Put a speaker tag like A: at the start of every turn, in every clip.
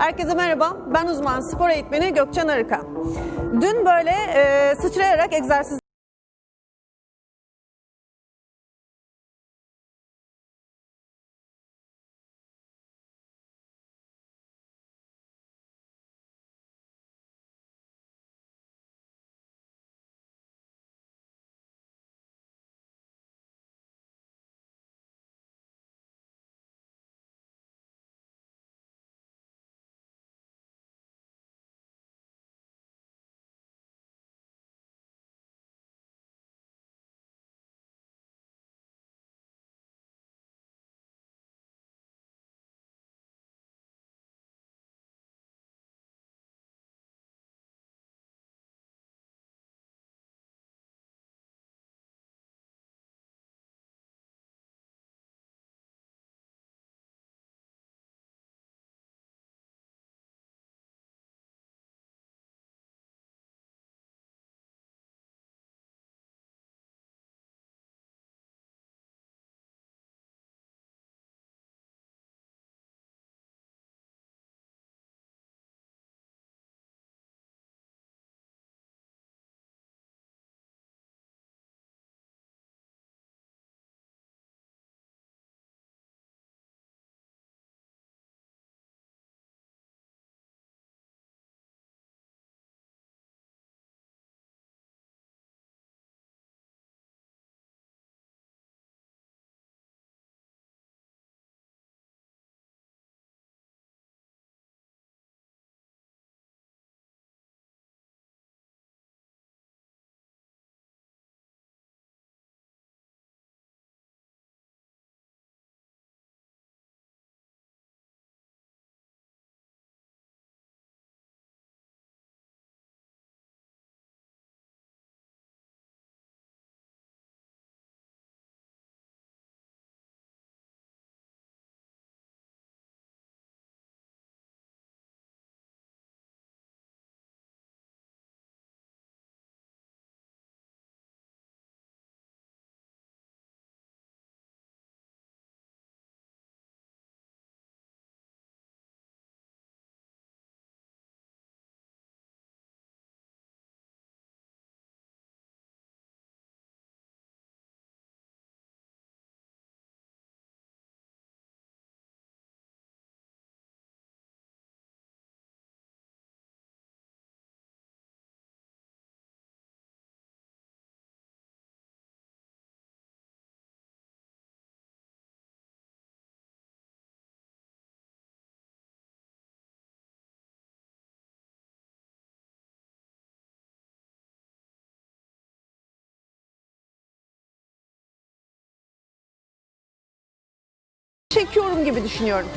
A: Herkese merhaba, ben uzman spor eğitmeni Gökçen Arıkan. Dün böyle e, sıçrayarak egzersiz çekiyorum gibi düşünüyorum.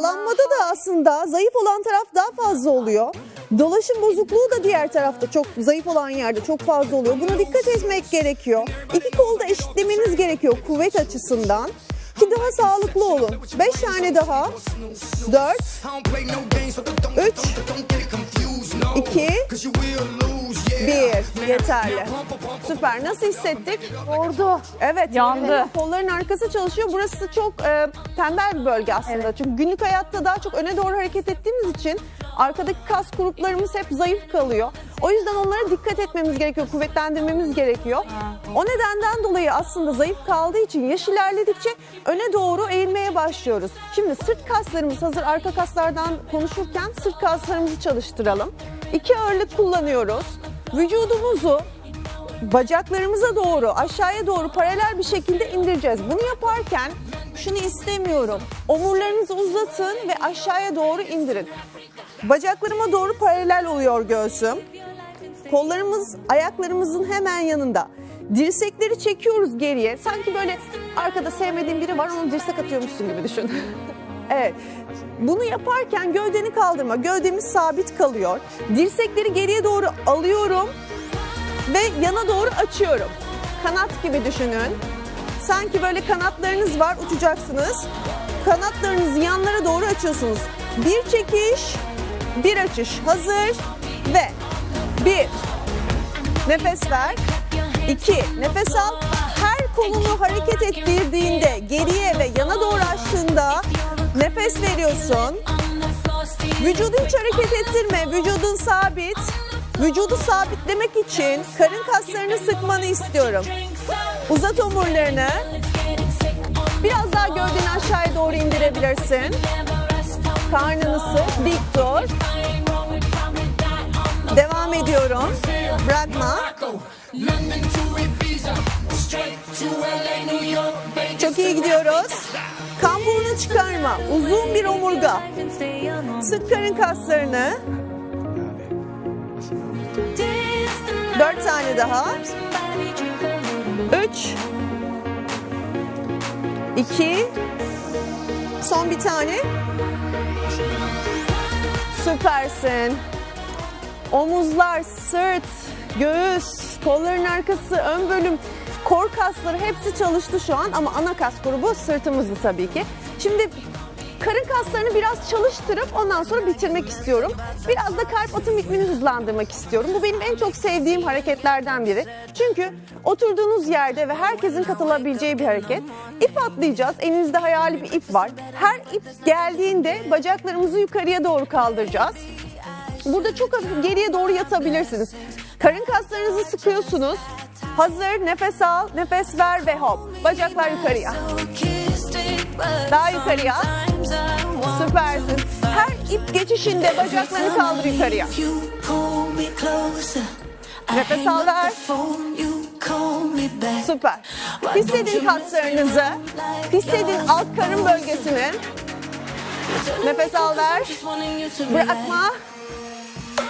A: Sağlanmada da aslında zayıf olan taraf daha fazla oluyor. Dolaşım bozukluğu da diğer tarafta çok zayıf olan yerde çok fazla oluyor. Buna dikkat etmek gerekiyor. İki kolu da eşitlemeniz gerekiyor kuvvet açısından. Ki daha sağlıklı olun. Beş tane daha. Dört. Üç. İki. Bir. Yeterli. Süper. Nasıl hissettik?
B: Ordu.
A: Evet.
B: Yandı.
A: yani kolların arkası çalışıyor. Burası çok e, tembel bir bölge aslında. Çünkü günlük hayatta daha çok öne doğru hareket ettiğimiz için arkadaki kas gruplarımız hep zayıf kalıyor. O yüzden onlara dikkat etmemiz gerekiyor, kuvvetlendirmemiz gerekiyor. O nedenden dolayı aslında zayıf kaldığı için yaş ilerledikçe öne doğru eğilmeye başlıyoruz. Şimdi sırt kaslarımız hazır arka kaslardan konuşurken sırt kaslarımızı çalıştıralım. İki ağırlık kullanıyoruz. Vücudumuzu bacaklarımıza doğru aşağıya doğru paralel bir şekilde indireceğiz. Bunu yaparken şunu istemiyorum. Omurlarınızı uzatın ve aşağıya doğru indirin. Bacaklarıma doğru paralel oluyor göğsüm. Kollarımız ayaklarımızın hemen yanında. Dirsekleri çekiyoruz geriye. Sanki böyle arkada sevmediğim biri var onu dirsek atıyormuşsun gibi düşün. evet. Bunu yaparken gövdeni kaldırma. Gövdemiz sabit kalıyor. Dirsekleri geriye doğru alıyorum ve yana doğru açıyorum. Kanat gibi düşünün. Sanki böyle kanatlarınız var, uçacaksınız. Kanatlarınızı yanlara doğru açıyorsunuz. Bir çekiş, bir açış. Hazır ve bir. Nefes ver. İki. Nefes al. Her kolunu hareket ettirdiğinde geriye ve yana doğru açtığında nefes veriyorsun. Vücudu hiç hareket ettirme. Vücudun sabit. Vücudu sabitlemek için karın kaslarını sıkmanı istiyorum. Uzat omurlarını. Biraz daha gövdeni aşağıya doğru indirebilirsin. Karnını sık, dik tut. Devam ediyorum. Bırakma. İyi gidiyoruz. Kamburunu çıkarma. Uzun bir omurga. Sık karın kaslarını. Dört tane daha. Üç. İki. Son bir tane. Süpersin. Omuzlar, sırt, göğüs, kolların arkası, ön bölüm, kor kasları hepsi çalıştı şu an ama ana kas grubu sırtımızdı tabii ki. Şimdi karın kaslarını biraz çalıştırıp ondan sonra bitirmek istiyorum. Biraz da kalp atım ritmini hızlandırmak istiyorum. Bu benim en çok sevdiğim hareketlerden biri. Çünkü oturduğunuz yerde ve herkesin katılabileceği bir hareket. İp atlayacağız. Elinizde hayali bir ip var. Her ip geldiğinde bacaklarımızı yukarıya doğru kaldıracağız. Burada çok geriye doğru yatabilirsiniz. Karın kaslarınızı sıkıyorsunuz. Hazır, nefes al, nefes ver ve hop. Bacaklar yukarıya.
C: Daha yukarıya.
A: Süpersin. Her ip geçişinde bacaklarını kaldır yukarıya.
C: Nefes al ver.
A: Süper. Hissedin kaslarınızı. Hissedin alt karın bölgesini. Nefes al ver. Bırakma.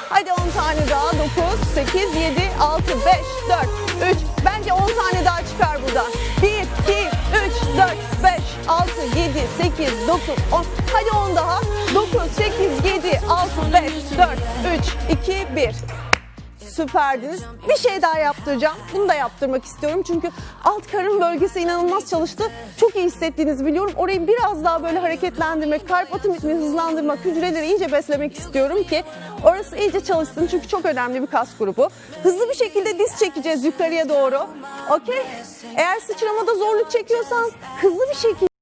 A: Hadi 10 tane daha. 9, 8, 7, 6, 5, 4, 3. Bence 10 tane daha çıkar buradan. 1, 2, 3, 4, 5, 6, 7, 8, 9, 10. Hadi 10 daha. 9, 8, 7, 6, 5, 4, 3, 2, 1. Süperdiniz. Bir şey daha yaptıracağım. Bunu da yaptırmak istiyorum. Çünkü alt karın bölgesi inanılmaz çalıştı. Çok iyi hissettiğinizi biliyorum. Orayı biraz daha böyle hareketlendirmek, kalp atım ritmini hızlandırmak, hücreleri iyice beslemek istiyorum ki orası iyice çalışsın. Çünkü çok önemli bir kas grubu. Hızlı bir şekilde diz çekeceğiz yukarıya doğru. Okey? Eğer sıçramada zorluk çekiyorsanız hızlı bir şekilde